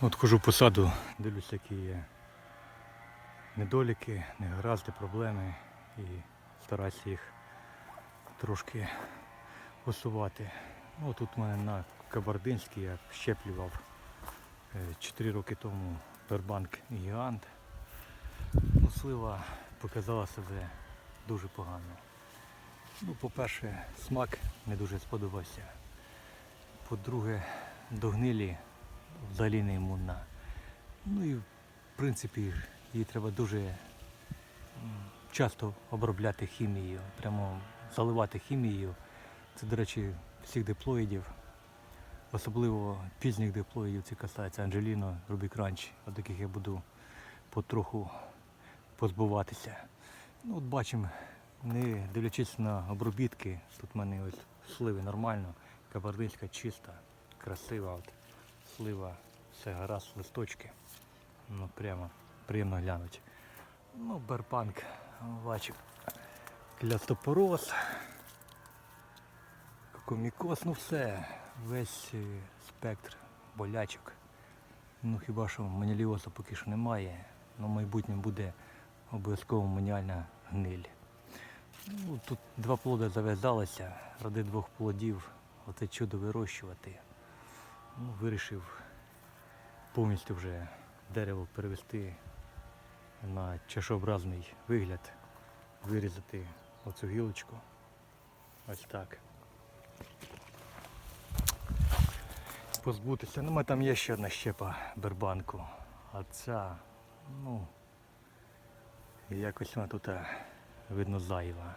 От хожу по саду, дивлюся, які є недоліки, негаразди, проблеми і стараюся їх трошки усувати. Ну, тут у мене на Кабардинській я щеплював 4 роки тому Бербанк Гігант. Ну, слива показала себе дуже погано. Ну, по-перше, смак не дуже сподобався. По-друге, до гнилі взагалі не. Ну і в принципі її треба дуже часто обробляти хімією, прямо заливати хімією. Це, до речі, всіх диплоїдів, особливо пізніх диплоїдів, це касається Анджеліно, Рубік Ранч, от таких я буду потроху позбуватися. Ну, от бачимо, не дивлячись на обробітки, тут в мене ось сливи нормально, кабардинська чиста, красива, от, слива, все гаразд, листочки. Ну прямо приємно глянути. Ну, берпанк, бачив, клястопороз, кокомікоз, ну все, весь е, спектр болячок. Ну хіба що маніліоза поки що немає, але в майбутньому буде обов'язково маніальна гниль. Ну, тут два плоди зав'язалися, ради двох плодів оце чудо вирощувати. Ну, вирішив повністю вже дерево перевести на чашообразний вигляд, вирізати оцю гілочку. Ось так. Позбутися. Ну, там є ще одна щепа бербанку. А ця, ну, якось вона тут е, видно зайва.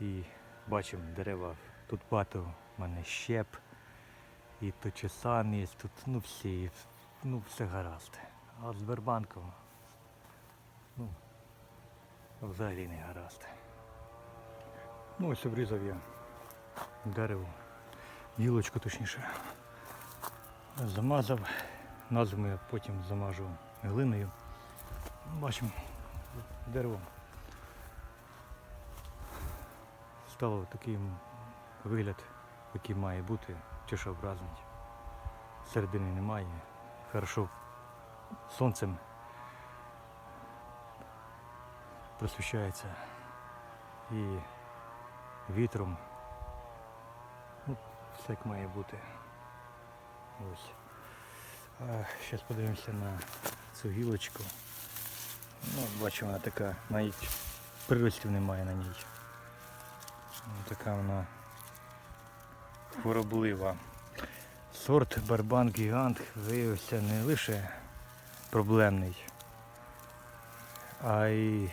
І бачимо дерева. Тут багато в мене щеп. І то чесан є, тут ну всі, ну все гаразд. А з ну, взагалі не гаразд. Ну ось обрізав я дерево, гілочку точніше. Замазав, назву я потім замажу глиною. Бачимо, дерево стало такий вигляд, який має бути, чашообразний. Середини немає. Хорошо сонцем просвіщається і вітром. Ну, все як має бути. Ось. Зараз подивимося на цю гілочку. Ну, бачу, вона така, навіть приростів немає на ній. Ну, Така вона хвороблива. Сорт Барбан Гігант виявився не лише проблемний, а й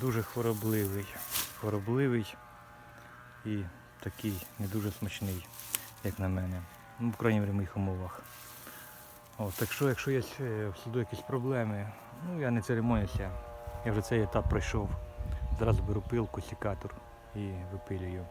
дуже хворобливий. Хворобливий і такий не дуже смачний, як на мене. Ну, в крайній моїх умовах. От, так що, якщо є е, в суду якісь проблеми, ну я не церемонюся. Я вже цей етап пройшов. Зразу беру пилку, секатор і випилюю.